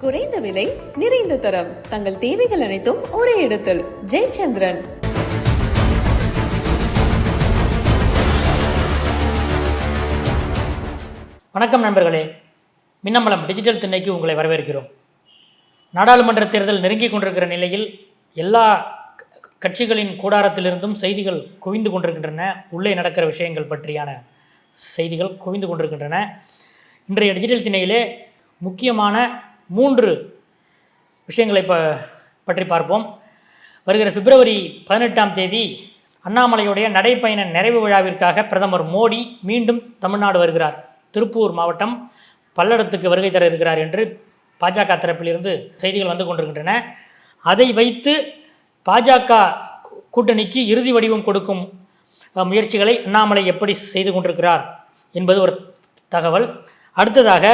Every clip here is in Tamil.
குறைந்த விலை நிறைந்த தரம். தங்கள் தேவைகள் அனைத்தும் ஒரே இடத்தில். ஜெயச்சந்திரன். வணக்கம் நண்பர்களே. மின்னம்பலம் டிஜிட்டல் திண்ணைக்கு உங்களை வரவேற்கிறோம். நாடாளுமன்ற தேர்தல் நெருங்கிக் கொண்டிருக்கிற நிலையில் எல்லா கட்சிகளின் கூடாரத்திலிருந்தும் செய்திகள் குவிந்து கொண்டிருக்கின்றன. உள்ளே நடக்கிற விஷயங்கள் பற்றியான செய்திகள் குவிந்து கொண்டிருக்கின்றன. இன்றைய டிஜிட்டல் திணையிலே முக்கியமான மூன்று விஷயங்களை ப பற்றி பார்ப்போம். வருகிற பிப்ரவரி பதினெட்டாம் தேதி அண்ணாமலையுடைய நடைப்பயண நிறைவு விழாவிற்காக பிரதமர் மோடி மீண்டும் தமிழ்நாடு வருகிறார். திருப்பூர் மாவட்டம் பல்லடத்துக்கு வருகை தர இருக்கிறார் என்று பாஜக தரப்பிலிருந்து செய்திகள் வந்து கொண்டிருக்கின்றன. அதை வைத்து பாஜக கூட்டணிக்கு இறுதி வடிவம் கொடுக்கும் முயற்சிகளை அண்ணாமலை எப்படி செய்து கொண்டிருக்கிறார் என்பது ஒரு தகவல். அடுத்ததாக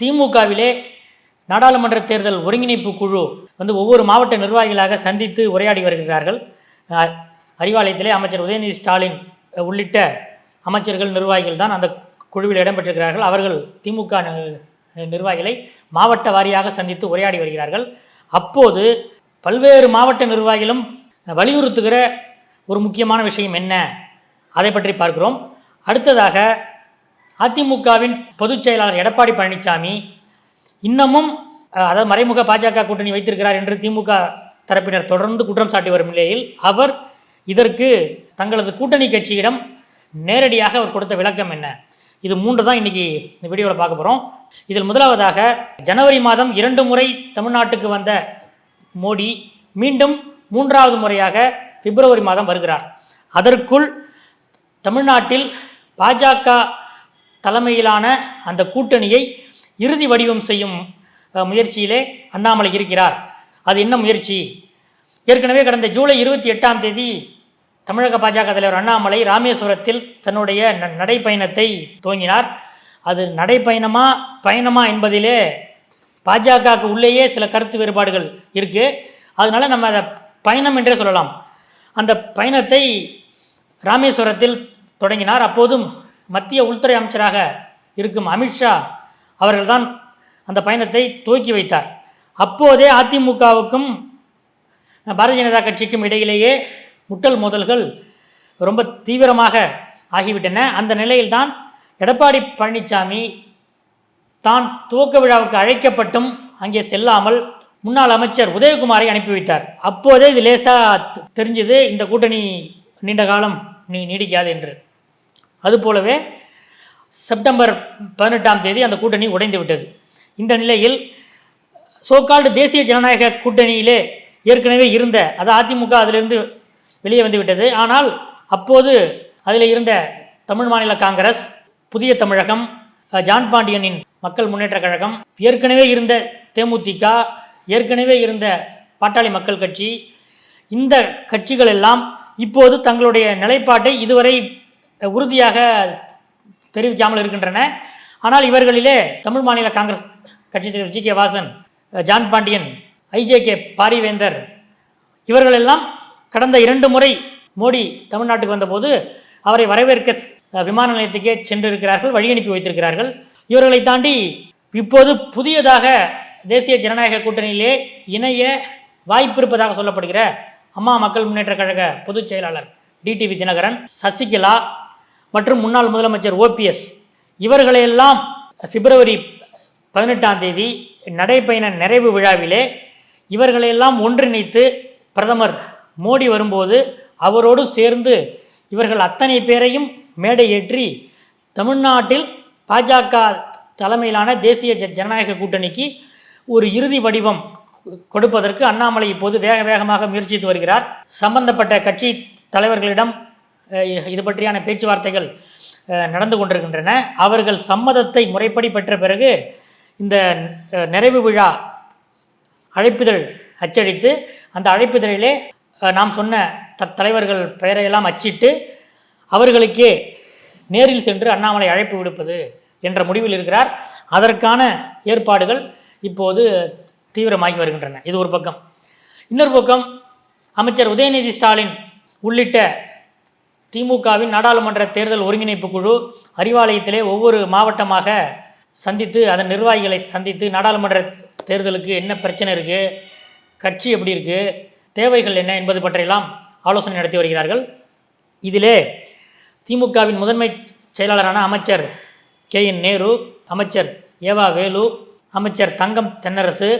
திமுகவிலே நாடாளுமன்ற தேர்தல் ஒருங்கிணைப்பு குழு வந்து ஒவ்வொரு மாவட்ட நிர்வாகிகளாக சந்தித்து உரையாடி வருகிறார்கள். அறிவாலயத்திலே அமைச்சர் உதயநிதி ஸ்டாலின் உள்ளிட்ட அமைச்சர்கள் நிர்வாகிகள் தான் அந்த குழுவில் இடம்பெற்றிருக்கிறார்கள். அவர்கள் திமுக நிர்வாகிகளை மாவட்ட வாரியாக சந்தித்து உரையாடி வருகிறார்கள். அப்போது பல்வேறு மாவட்ட நிர்வாகிகளும் வலியுறுத்துகிற ஒரு முக்கியமான விஷயம் என்ன? அதை பற்றி பார்க்கிறோம். அடுத்ததாக அதிமுகவின் பொதுச் செயலாளர் எடப்பாடி பழனிசாமி இன்னமும் அதாவது மறைமுக பாஜக கூட்டணி வைத்திருக்கிறார் என்று திமுக தரப்பினர் தொடர்ந்து குற்றம் சாட்டி வரும் நிலையில் அவர் இதற்கு தங்களது கூட்டணி கட்சியிடம் நேரடியாக அவர் கொடுத்த விளக்கம் என்ன? இது மூன்று தான் இன்னைக்கு இந்த வீடியோவில் பார்க்க போகிறோம் இதில் முதலாவதாக ஜனவரி மாதம் இரண்டு முறை தமிழ்நாட்டுக்கு வந்த மோடி மீண்டும் மூன்றாவது முறையாக பிப்ரவரி மாதம் வருகிறார். அதற்குள் தமிழ்நாட்டில் பாஜக தலைமையிலான அந்த கூட்டணியை இறுதி வடிவம் செய்யும் முயற்சியிலே அண்ணாமலை இருக்கிறார். அது என்ன முயற்சி? ஏற்கனவே கடந்த ஜூலை இருபத்தி எட்டாம் தேதி தமிழக பாஜக தலைவர் அண்ணாமலை ராமேஸ்வரத்தில் தன்னுடைய நடைப்பயணத்தை துவங்கினார். அது நடைப்பயணமா பயணமா என்பதிலே பாஜகவுக்கு உள்ளேயே சில கருத்து வேறுபாடுகள் இருக்குது அதனால நம்ம அதை பயணம் என்றே சொல்லலாம். அந்த பயணத்தை ராமேஸ்வரத்தில் தொடங்கினார். அப்போதும் மத்திய உள்துறை அமைச்சராக இருக்கும் அமித்ஷா அவர்கள்தான் அந்த பயணத்தை துவக்கி வைத்தார். அப்போதே அதிமுகவுக்கும் பாரதிய ஜனதா கட்சிக்கும் இடையிலேயே முட்டல் மோதல்கள் ரொம்ப தீவிரமாக ஆகிவிட்டன. அந்த நிலையில்தான் எடப்பாடி பழனிசாமி தான் துவக்க விழாவுக்கு அழைக்கப்பட்டும் அங்கே செல்லாமல் முன்னாள் அமைச்சர் உதயகுமாரை அனுப்பி வைத்தார் அப்போதே இது லேசாக தெரிஞ்சது இந்த கூட்டணி நீண்ட காலம் நீ நீடிக்காது என்று. அதுபோலவே செப்டம்பர் பதினெட்டாம் தேதி அந்த கூட்டணி உடைந்து விட்டது. இந்த நிலையில் சோகால்டு தேசிய ஜனநாயக கூட்டணியிலே ஏற்கனவே இருந்த அது அதிமுக அதிலிருந்து வெளியே வந்து விட்டது. ஆனால் அப்போது அதில் இருந்த தமிழ் மாநில காங்கிரஸ் புதிய தமிழகம் ஜான் பாண்டியனின் மக்கள் முன்னேற்ற கழகம் ஏற்கனவே இருந்த தேமுதிக ஏற்கனவே இருந்த பாட்டாளி மக்கள் கட்சி இந்த கட்சிகள் எல்லாம் இப்போது தங்களுடைய நிலைப்பாட்டை இதுவரை உறுதியாக தெரிவிக்காமல் இருக்கின்றன. ஆனால் இவர்களிலே தமிழ் மாநில காங்கிரஸ் கட்சி தலைவர் G K Vasan John Pandian IJK Paarivendhar இவர்களெல்லாம் கடந்த இரண்டு முறை மோடி தமிழ்நாட்டுக்கு வந்தபோது அவரை வரவேற்க விமான நிலையத்துக்கே சென்றிருக்கிறார்கள் வழி அனுப்பி வைத்திருக்கிறார்கள். இவர்களை தாண்டி இப்போது புதியதாக தேசிய ஜனநாயக கூட்டணியிலே இணைய வாய்ப்பு இருப்பதாக சொல்லப்படுகிற அம்மா மக்கள் முன்னேற்ற கழக பொதுச் செயலாளர் டிடிவி தினகரன் சசிகலா மற்றும் முன்னாள் முதலமைச்சர் ஓபிஎஸ். இவர்களையெல்லாம் பிப்ரவரி பதினெட்டாம் தேதி நடைப்பயண நிறைவு விழாவிலே இவர்களையெல்லாம் ஒன்றிணைத்து பிரதமர் மோடி வரும்போது அவரோடு சேர்ந்து இவர்கள் அத்தனை பேரையும் மேடை ஏற்றி தமிழ்நாட்டில் பாஜக தலைமையிலான தேசிய ஜ- ஜனநாயக கூட்டணிக்கு ஒரு இறுதி வடிவம் கொடுப்பதற்கு அண்ணாமலை இப்போது வேக வேகமாக முயற்சித்து வருகிறார். சம்பந்தப்பட்ட கட்சி தலைவர்களிடம் இது பற்றியான பேச்சுவார்த்தைகள் நடந்து கொண்டிருக்கின்றன. அவர்கள் சம்மதத்தை முறைப்படி பெற்ற பிறகு இந்த நிறைவு விழா அழைப்பிதழ் அச்சடித்து அந்த அழைப்பிதழிலே நாம் சொன்ன த தலைவர்கள் பெயரையெல்லாம் அச்சிட்டு அவர்களுக்கே நேரில் சென்று அண்ணாமலை அழைப்பு விடுப்பது என்ற முடிவில் இருக்கிறார். அதற்கான ஏற்பாடுகள் இப்போது தீவிரமாகி வருகின்றன. இது ஒரு பக்கம். இன்னொரு பக்கம் அமைச்சர் உதயநிதி ஸ்டாலின் உள்ளிட்ட திமுகவின் நாடாளுமன்ற தேர்தல் ஒருங்கிணைப்பு குழு அறிவாலயத்திலே ஒவ்வொரு மாவட்டமாக சந்தித்து அதன் நிர்வாகிகளை சந்தித்து நாடாளுமன்ற தேர்தலுக்கு என்ன பிரச்சனை இருக்குது கட்சி எப்படி இருக்குது தேவைகள் என்ன என்பது பற்றியெல்லாம் ஆலோசனை நடத்தி வருகிறார்கள். இதிலே திமுகவின் முதன்மை செயலாளரான அமைச்சர் கே என் நேரு அமைச்சர் ஏவா வேலு அமைச்சர் தங்கம் தென்னரசு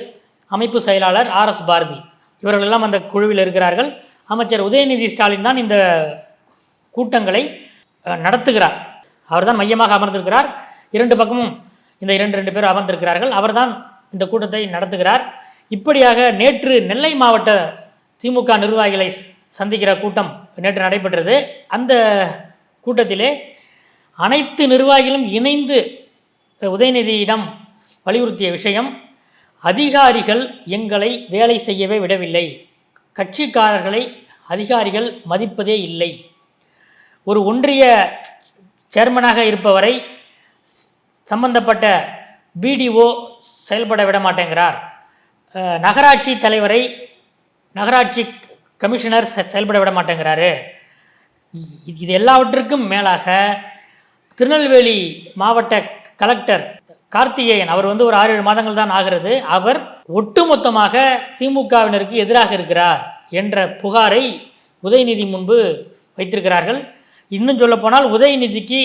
அமைப்பு செயலாளர் ஆர் எஸ் பாரதி இவர்களெல்லாம் அந்த குழுவில் இருக்கிறார்கள். அமைச்சர் உதயநிதி ஸ்டாலின் தான் இந்த கூட்டங்களை நடத்துகிறார். அவர்தான் மையமாக அமர்ந்திருக்கிறார். இரண்டு பக்கமும் இந்த இரண்டு ரெண்டு பேர் அமர்ந்திருக்கிறார்கள். அவர்தான் இந்த கூட்டத்தை நடத்துகிறார். இப்படியாக நேற்று நெல்லை மாவட்ட திமுக நிர்வாகிகளை சந்திக்கிற கூட்டம் நேற்று நடைபெற்றது. அந்த கூட்டத்திலே அனைத்து நிர்வாகிகளும் இணைந்து உதயநிதியிடம் வலியுறுத்திய விஷயம் அதிகாரிகள் எங்களை வேலை செய்யவே விடவில்லை. கட்சிக்காரர்களை அதிகாரிகள் மதிப்பதே இல்லை. ஒரு ஒன்றிய சேர்மனாக இருப்பவரை சம்பந்தப்பட்ட பிடிஓ செயல்பட விட மாட்டேங்கிறார். நகராட்சி தலைவரை நகராட்சி கமிஷனர் செ- செயல்பட விட மாட்டேங்கிறாரு. இது எல்லாவற்றுக்கும் மேலாக திருநெல்வேலி மாவட்ட கலெக்டர் கார்த்திகேயன் அவர் வந்து ஒரு ஆறு ஏழு மாதங்கள் தான் ஆகிறது. அவர் ஒட்டுமொத்தமாக திமுகவினருக்கு எதிராக இருக்கிறார் என்ற புகாரை உதயநிதி முன்பு வைத்திருக்கிறார்கள். இன்னும் சொல்லப்போனால் உதயநிதிக்கு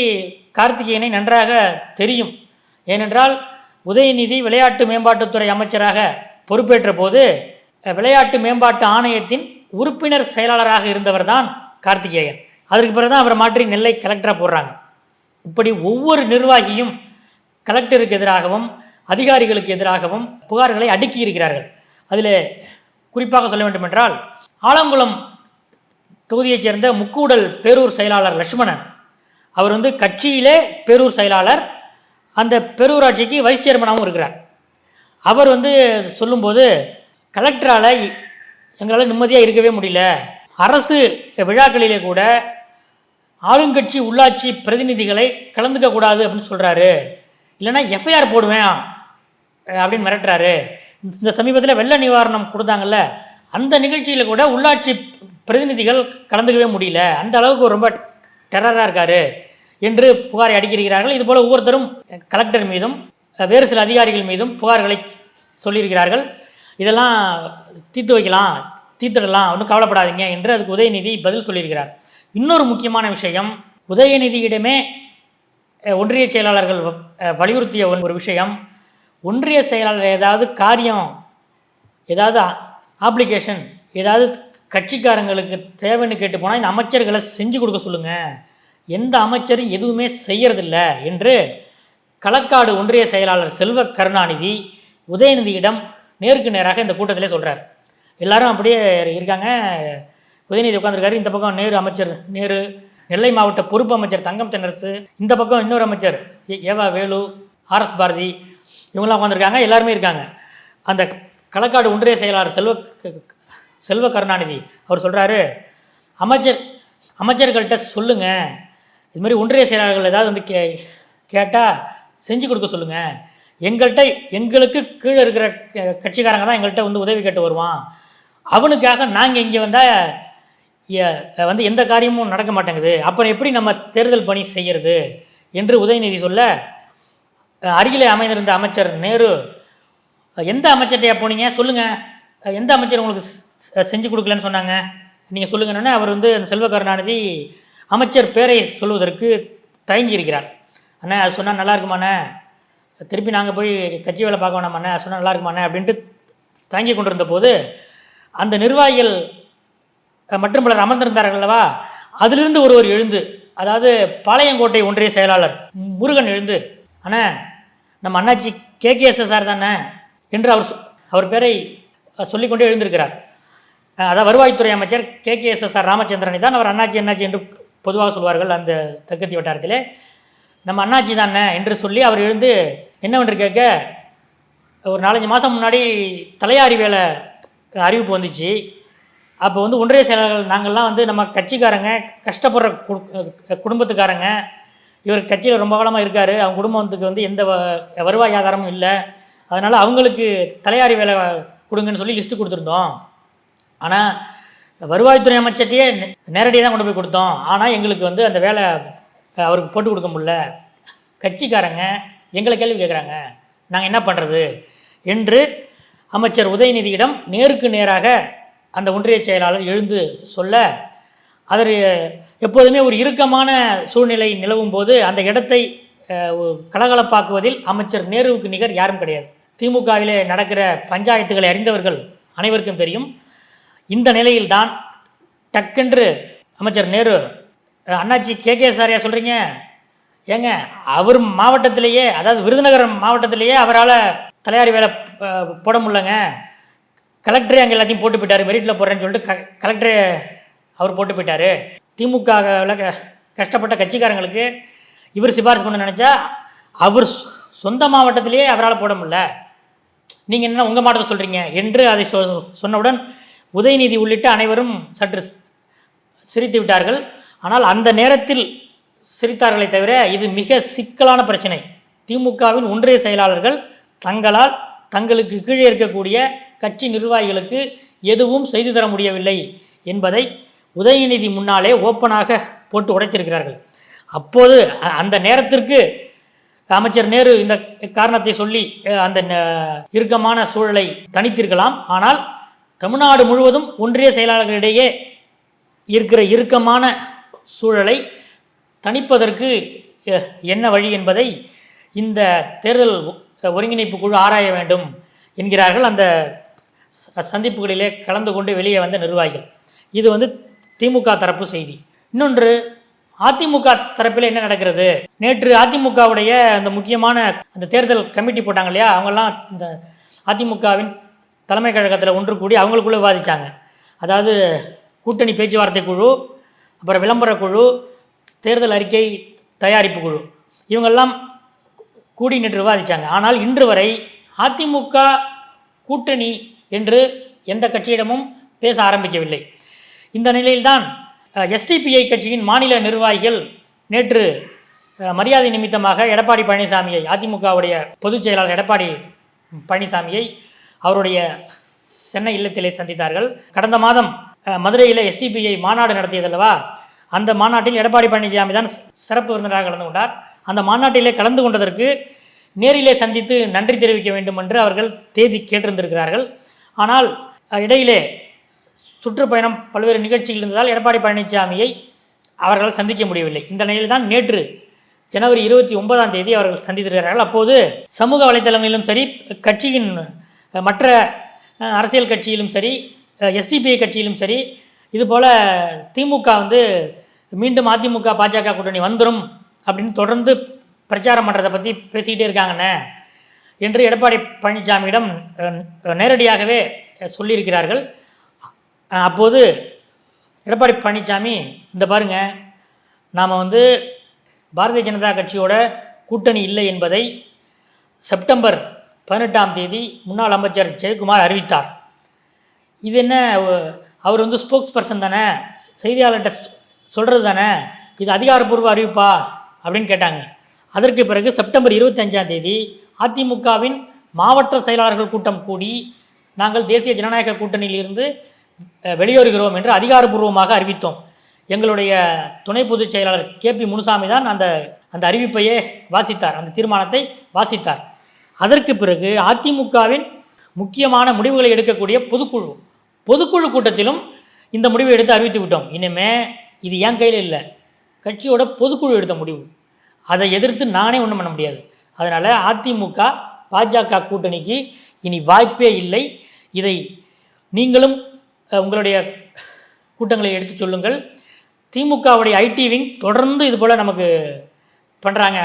கார்த்திகேயனை நன்றாக தெரியும். ஏனென்றால் உதயநிதி விளையாட்டு மேம்பாட்டுத்துறை அமைச்சராக பொறுப்பேற்ற போது விளையாட்டு மேம்பாட்டு ஆணையத்தின் உறுப்பினர் செயலாளராக இருந்தவர் தான் கார்த்திகேயன். அதற்கு பிறகு தான் அவரை மாற்றி நெல்லை கலெக்டராக போடுறாங்க. இப்படி ஒவ்வொரு நிர்வாகியும் கலெக்டருக்கு எதிராகவும் அதிகாரிகளுக்கு எதிராகவும் புகார்களை அடுக்கி இருக்கிறார்கள் அதில் குறிப்பாக சொல்ல வேண்டுமென்றால் ஆலங்குளம் தொகுதியைச் சேர்ந்த முக்கூடல் பேரூர் செயலாளர் லட்சுமணன். அவர் வந்து கட்சியிலே பேரூர் செயலாளர். அந்த பேரூராட்சிக்கு வைஸ் சேர்மனாகவும் இருக்கிறார். அவர் வந்து சொல்லும்போது கலெக்டரால் எங்களால் நிம்மதியாக இருக்கவே முடியல. அரசு விழாக்களிலே கூட ஆளுங்கட்சி உள்ளாட்சி பிரதிநிதிகளை கலந்துக்க கூடாது அப்படின்னு சொல்கிறாரு இல்லைன்னா எஃப்ஐஆர் போடுவேன் அப்படின்னு மிரட்டுறாரு. இந்த சமீபத்தில் வெள்ள நிவாரணம் கொடுத்தாங்கல்ல அந்த நிகழ்ச்சியில் கூட உள்ளாட்சி பிரதிநிதிகள் கலந்துக்கவே முடியல. அந்த அளவுக்கு ரொம்ப டெரராக இருக்கார் என்று புகாரை அடிக்கிறார்கள் இதுபோல் ஒவ்வொருத்தரும் கலெக்டர் மீதும் வேறு சில அதிகாரிகள் மீதும் புகார்களை சொல்லியிருக்கிறார்கள். இதெல்லாம் தீர்த்து வைக்கலாம் தீர்த்துடலாம் ஒன்றும் கவலைப்படாதீங்க என்று அதுக்கு உதயநிதி பதில் சொல்லியிருக்கிறார். இன்னொரு முக்கியமான விஷயம் உதயநிதியிடமே ஒன்றிய செயலாளர்கள் வலியுறுத்திய ஒரு விஷயம். ஒன்றிய செயலாளர் ஏதாவது காரியம் ஏதாவது ஆப்ளிகேஷன் ஏதாவது கட்சிக்காரங்களுக்கு தேவைன்னு கேட்டு போனால் இந்த அமைச்சர்களை செஞ்சு கொடுக்க சொல்லுங்கள் எந்த அமைச்சரும் எதுவுமே செய்யறதில்ல என்று களக்காடு ஒன்றிய செயலாளர் செல்வ கருணாநிதி உதயநிதியிடம் நேருக்கு நேராக இந்த கூட்டத்திலே சொல்கிறார் எல்லாரும் அப்படியே இருக்காங்க. உதயநிதி உட்காந்துருக்காரு இந்த பக்கம் நேரு அமைச்சர் நேரு. நெல்லை மாவட்ட பொறுப்பு அமைச்சர் தங்கம் தென்னரசு. இந்த பக்கம் இன்னொரு அமைச்சர் ஏ- ஏவா வேலு ஆர்எஸ் பாரதி. இவங்களாம் உட்காந்துருக்காங்க எல்லாருமே இருக்காங்க. அந்த களக்காடு ஒன்றிய செயலாளர் செல்வ செல்வ கருணாநிதி அவர் சொல்கிறாரு அமைச்சர் அமைச்சர்கள்ட்ட சொல்லுங்கள் இது மாதிரி ஒன்றிய செயலாளர்கள் ஏதாவது வந்து கே கேட்டால் செஞ்சு கொடுக்க சொல்லுங்கள் எங்கள்கிட்ட எங்களுக்கு கீழே இருக்கிற க- கட்சிக்காரங்க தான் எங்கள்கிட்ட வந்து உதவி கேட்டு வருவான். அவனுக்காக நாங்கள் இங்கே வந்தால் வந்து எந்த காரியமும் நடக்க மாட்டேங்குது. அப்புறம் எப்படி நம்ம தேர்தல் பணி செய்கிறது என்று உதயநிதி சொல்ல அருகிலே அமைந்திருந்த அமைச்சர் நேரு எந்த அமைச்சர்கிட்டையா போனீங்க? சொல்லுங்கள் எந்த அமைச்சர் உங்களுக்கு செஞ்சு கொடுக்கலன்னு சொன்னாங்க? நீங்கள் சொல்லுங்கன்னா அவர் வந்து அந்த செல்வ கருணாநிதி அமைச்சர் பேரை சொல்வதற்கு தயங்கி இருக்கிறார் அண்ணா அது சொன்னால் நல்லா இருக்குமாண்ணே? திருப்பி நாங்கள் போய் கட்சி வேலை பார்க்க வேணாமாண்ணே? அது சொன்னால் நல்லா இருக்குமாண்ணே? அப்படின்ட்டு தயங்கி கொண்டிருந்த போது அந்த நிர்வாகிகள் மற்றும் பலர் அமர்ந்திருந்தார்கள் அல்லவா? அதிலிருந்து ஒருவர் எழுந்து அதாவது பாளையங்கோட்டை ஒன்றிய செயலாளர் முருகன் எழுந்து அண்ணா நம்ம அண்ணாச்சி கேகேஎஸ்எஸ்ஆர் தானே? என்று அவர் சொ- அவர் பேரை சொல்லிக்கொண்டே எழுந்திருக்கிறார். அதான் அதாவது வருவாய்த்துறை அமைச்சர் K. K. S. S. R. ராமச்சந்திரனை தான் அவர் அண்ணாச்சி அண்ணாச்சி என்று பொதுவாக சொல்வார்கள் அந்த தெற்கத்தி வட்டாரத்தில். நம்ம அண்ணாச்சி தானே என்று சொல்லி அவர் எழுந்து என்னவென்று கேட்க ஒரு நாலஞ்சு மாதம் முன்னாடி தலையாரி வேலை அறிவிப்பு வந்துச்சு. அப்போ வந்து ஒன்றிய செயலாளர்கள் நாங்கள்லாம் வந்து நம்ம கட்சிக்காரங்க கஷ்டப்படுற குடும்பத்துக்காரங்க இவர் கட்சியில் ரொம்ப காலமாக இருக்கார் அவங்க குடும்பத்துக்கு வந்து எந்த வ- வருவாய் ஆதாரமும் இல்லை. அதனால் அவங்களுக்கு தலையாரி வேலை கொடுங்கன்னு சொல்லி லிஸ்ட்டு கொடுத்துருந்தோம். ஆனால் வருவாய்த்துறை அமைச்சர்கிட்டயே நேரடியாக தான் கொண்டு போய் கொடுத்தோம். ஆனால் எங்களுக்கு வந்து அந்த வேலை அவருக்கு போட்டு கொடுக்க முடில கட்சிக்காரங்க எங்களை கேள்வி கேட்குறாங்க நாங்கள் என்ன பண்ணுறது என்று அமைச்சர் உதயநிதியிடம் நேருக்கு நேராக அந்த ஒன்றிய செயலாளர் எழுந்து சொல்ல அதற்கு எப்போதுமே ஒரு இறுக்கமான சூழ்நிலை நிலவும் போது அந்த இடத்தை கலகலப்பாக்குவதில் அமைச்சர் நேருவுக்கு நிகர் யாரும் கிடையாது. திமுகவிலே நடக்கிற பஞ்சாயத்துகளை அறிந்தவர்கள் அனைவருக்கும் தெரியும். இந்த நிலையில்தான் டக்கென்று அமைச்சர் நேரு அண்ணாச்சி கே. கே. சாரியா சொல்கிறீங்க ஏங்க அவர் மாவட்டத்திலேயே அதாவது விருதுநகர் மாவட்டத்திலேயே அவரால் தலையாரி வேலை போட முடியலங்க. கலெக்டரே அங்கே எல்லாத்தையும் போட்டு போயிட்டார். மெரிட்டில் போடுறேன்னு சொல்லிட்டு க கலெக்டரே அவர் போட்டு போயிட்டார். திமுகவில் க கஷ்டப்பட்ட கட்சிக்காரங்களுக்கு இவர் சிபாரிசு பண்ண நினச்சா அவர் சொ- சொந்த மாவட்டத்திலேயே அவரால் போட முடியல. நீங்கள் என்ன உங்கள் மாவட்டத்தை சொல்கிறீங்க என்று அதை சொ சொன்னவுடன் உதயநிதி உள்ளிட்ட அனைவரும் சற்று சிரித்து விட்டார்கள். ஆனால் அந்த நேரத்தில் சிரித்தார்களே தவிர இது மிக சிக்கலான பிரச்சனை. திமுகவின் ஒன்றிய செயலாளர்கள் தங்களால் தங்களுக்கு கீழே இருக்கக்கூடிய கட்சி நிர்வாகிகளுக்கு எதுவும் செய்து தர முடியவில்லை என்பதை உதயநிதி முன்னாலே ஓப்பனாக போட்டு உடைத்திருக்கிறார்கள். அப்போது அ- அந்த நேரத்திற்கு அமைச்சர் நேரு இந்த காரணத்தை சொல்லி அந்த இறுக்கமான சூழலை தணித்திருக்கலாம். ஆனால் தமிழ்நாடு முழுவதும் ஒன்றிய செயலாளர்களிடையே இருக்கிற இறுக்கமான சூழலை தணிப்பதற்கு என்ன வழி என்பதை இந்த தேர்தல் ஒருங்கிணைப்பு குழு ஆராய வேண்டும் என்கிறார்கள். அந்த ச- சந்திப்புகளிலே கலந்து கொண்டு வெளியே வந்த நிர்வாகிகள். இது வந்து திமுக தரப்பு செய்தி. இன்னொன்று அதிமுக தரப்பில் என்ன நடக்கிறது? நேற்று அதிமுகவுடைய அந்த முக்கியமான அந்த தேர்தல் கமிட்டி போட்டாங்க இல்லையா? அவங்கெல்லாம் இந்த அதிமுகவின் தலைமை கழகத்தில் ஒன்று கூடி அவங்களுக்குள்ளே விவாதித்தாங்க அதாவது கூட்டணி பேச்சுவார்த்தை குழு அப்புறம் விளம்பர குழு தேர்தல் அறிக்கை தயாரிப்பு குழு. இவங்கெல்லாம் கூடி நேற்று விவாதித்தாங்க ஆனால் இன்று வரை அதிமுக கூட்டணி என்று எந்த கட்சியிடமும் பேச ஆரம்பிக்கவில்லை. இந்த நிலையில்தான் எஸ்டிபிஐ கட்சியின் மாநில நிர்வாகிகள் நேற்று மரியாதை நிமித்தமாக எடப்பாடி பழனிசாமியை அதிமுகவுடைய பொதுச் செயலாளர் எடப்பாடி பழனிசாமியை அவருடைய சென்னை இல்லத்திலே சந்தித்தார்கள். கடந்த மாதம் மதுரையில் எஸ்டிபிஐ மாநாடு நடத்தியதல்லவா? அந்த மாநாட்டில் எடப்பாடி பழனிசாமி தான் சிறப்பு விருந்தினராக கலந்து கொண்டார். அந்த மாநாட்டிலே கலந்து கொண்டதற்கு நேரிலே சந்தித்து நன்றி தெரிவிக்க வேண்டும் என்று அவர்கள் தேதி கேட்டிருந்திருக்கிறார்கள். ஆனால் இடையிலே சுற்றுப்பயணம் பல்வேறு நிகழ்ச்சிகள் இருந்ததால் எடப்பாடி பழனிசாமியை அவர்களால் சந்திக்க முடியவில்லை. இந்த நிலையில் தான் நேற்று ஜனவரி இருபத்தி ஒன்பதாம் தேதி அவர்கள் சந்தித்திருக்கிறார்கள். அப்போது சமூக வலைதளங்களிலும் சரி கட்சியின் மற்ற அரசியல் கட்சியிலும் சரி எஸ்டிபிஐ கட்சியிலும் சரி இதுபோல் திமுக வந்து மீண்டும் அதிமுக பாஜக கூட்டணி வந்துடும் அப்படின்னு தொடர்ந்து பிரச்சாரம் பண்ணுறதை பற்றி பேசிக்கிட்டே இருக்காங்கண்ணே என்று எடப்பாடி பழனிசாமியிடம் நேரடியாகவே சொல்லியிருக்கிறார்கள். அப்போது எடப்பாடி பழனிசாமி இந்த பாருங்க நாம் வந்து பாரதிய ஜனதா கட்சியோட கூட்டணி இல்லை என்பதை செப்டம்பர் பதினெட்டாம் தேதி முன்னாள் அமைச்சர் ஜெயக்குமார் அறிவித்தார். இது என்ன அவர் வந்து ஸ்போக்ஸ் பர்சன் தானே செய்தியாளர்கிட்ட சொல்கிறது தானே இது அதிகாரப்பூர்வ அறிவிப்பா அப்படின்னு கேட்டாங்க. அதற்கு பிறகு செப்டம்பர் இருபத்தஞ்சாம் தேதி அதிமுகவின் மாவட்ட செயலாளர்கள் கூட்டம் கூடி நாங்கள் தேசிய ஜனநாயக கூட்டணியில் இருந்து வெளியேறுகிறோம் என்று அதிகாரப்பூர்வமாக அறிவித்தோம். எங்களுடைய துணை பொதுச் செயலாளர் கே பி முனுசாமி தான் அந்த அந்த அறிவிப்பையே வாசித்தார் அந்த தீர்மானத்தை வாசித்தார். அதற்கு பிறகு அதிமுகவின் முக்கியமான முடிவுகளை எடுக்கக்கூடிய பொதுக்குழு பொதுக்குழு கூட்டத்திலும் இந்த முடிவை எடுத்து அறிவித்து விட்டோம். இனிமே இது என் கையில் இல்லை. கட்சியோட பொதுக்குழு எடுத்த முடிவு. அதை எதிர்த்து நானே ஒன்றும் பண்ண முடியாது. அதனால் அதிமுக பாஜக கூட்டணிக்கு இனி வாய்ப்பே இல்லை. இதை நீங்களும் உங்களுடைய கூட்டங்களை எடுத்து சொல்லுங்கள். திமுகவுடைய ஐடி விங் தொடர்ந்து இது போல் நமக்கு பண்ணுறாங்க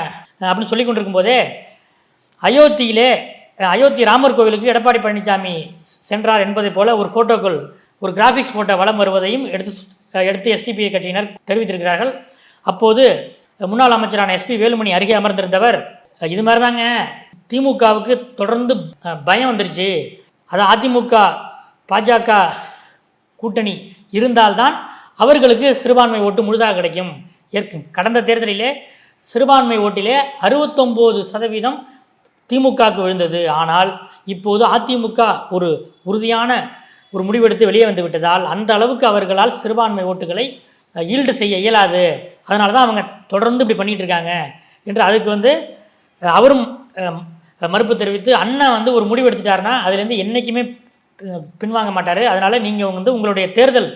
அப்படின்னு சொல்லி கொண்டிருக்கும் போதே அயோத்தியிலே அயோத்தி ராமர் கோவிலுக்கு எடப்பாடி பழனிசாமி சென்றார் என்பதை போல ஒரு ஃபோட்டோக்கள் ஒரு கிராஃபிக்ஸ் போட்ட வலம் வருவதையும் எடுத்து எடுத்து எஸ்டிபிஐ கட்சியினர் தெரிவித்திருக்கிறார்கள். அப்போது முன்னாள் அமைச்சரான எஸ்பி வேலுமணி அருகே அமர்ந்திருந்தவர் இது மாதிரி தாங்க திமுகவுக்கு தொடர்ந்து பயம் வந்துருச்சு. அது அதிமுக பாஜக கூட்டணி இருந்தால்தான் அவர்களுக்கு சிறுபான்மை ஓட்டு முழுதாக கிடைக்கும். ஏற்கு கடந்த தேர்தலிலே சிறுபான்மை ஓட்டிலே அறுபத்தொம்போது சதவீதம் திமுகவுக்கு விழுந்தது. ஆனால் இப்போது அதிமுக ஒரு உறுதியான ஒரு முடிவெடுத்து வெளியே வந்து விட்டதால் அந்த அளவுக்கு அவர்களால் சிறுபான்மை ஓட்டுகளை ஈல்டு செய்ய இயலாது. அதனால தான் அவங்க தொடர்ந்து இப்படி பண்ணிகிட்டு இருக்காங்க என்று அதுக்கு வந்து அவரும் மறுப்பு தெரிவித்து அண்ணன் வந்து ஒரு முடிவு எடுத்துட்டாருன்னா அதுலேருந்து என்றைக்குமே பின்வாங்க மாட்டார். அதனால் நீங்கள் வந்து உங்களுடைய தேர்தல்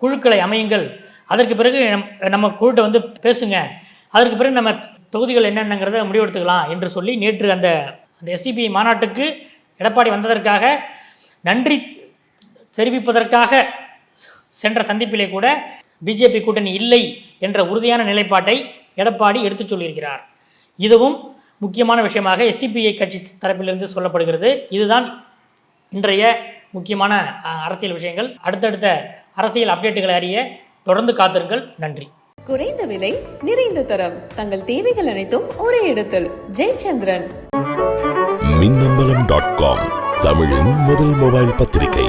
குழுக்களை அமையுங்கள். அதற்கு பிறகு நம்ம குழுட்ட வந்து பேசுங்க. அதற்கு பிறகு நம்ம தொகுதிகள் என்னென்னங்கிறத முடிவெடுத்துக்கலாம் என்று சொல்லி நேற்று அந்த அந்த எஸ்டிபி மாநாட்டுக்கு எடப்பாடி வந்ததற்காக நன்றி தெரிவிப்பதற்காக சென்ற சந்திப்பிலே கூட பிஜேபி கூட்டணி இல்லை என்ற உறுதியான நிலைப்பாட்டை எடப்பாடி எடுத்துச் சொல்லியிருக்கிறார். இதுவும் முக்கியமான விஷயமாக எஸ்டிபிஐ கட்சி தரப்பிலிருந்து சொல்லப்படுகிறது. இதுதான் இன்றைய முக்கியமான அரசியல் விஷயங்கள். அடுத்தடுத்த அரசியல் அப்டேட்டுகளை அறிய தொடர்ந்து காத்திருங்கள். நன்றி. குறைந்த விலை நிறைந்த தரம். தங்கள் தேவைகள் அனைத்தும் ஒரே இடத்தில். ஜெயச்சந்திரன். மின்னம்பலம் டாட் காம் தமிழின் முதல் மொபைல் பத்திரிகை.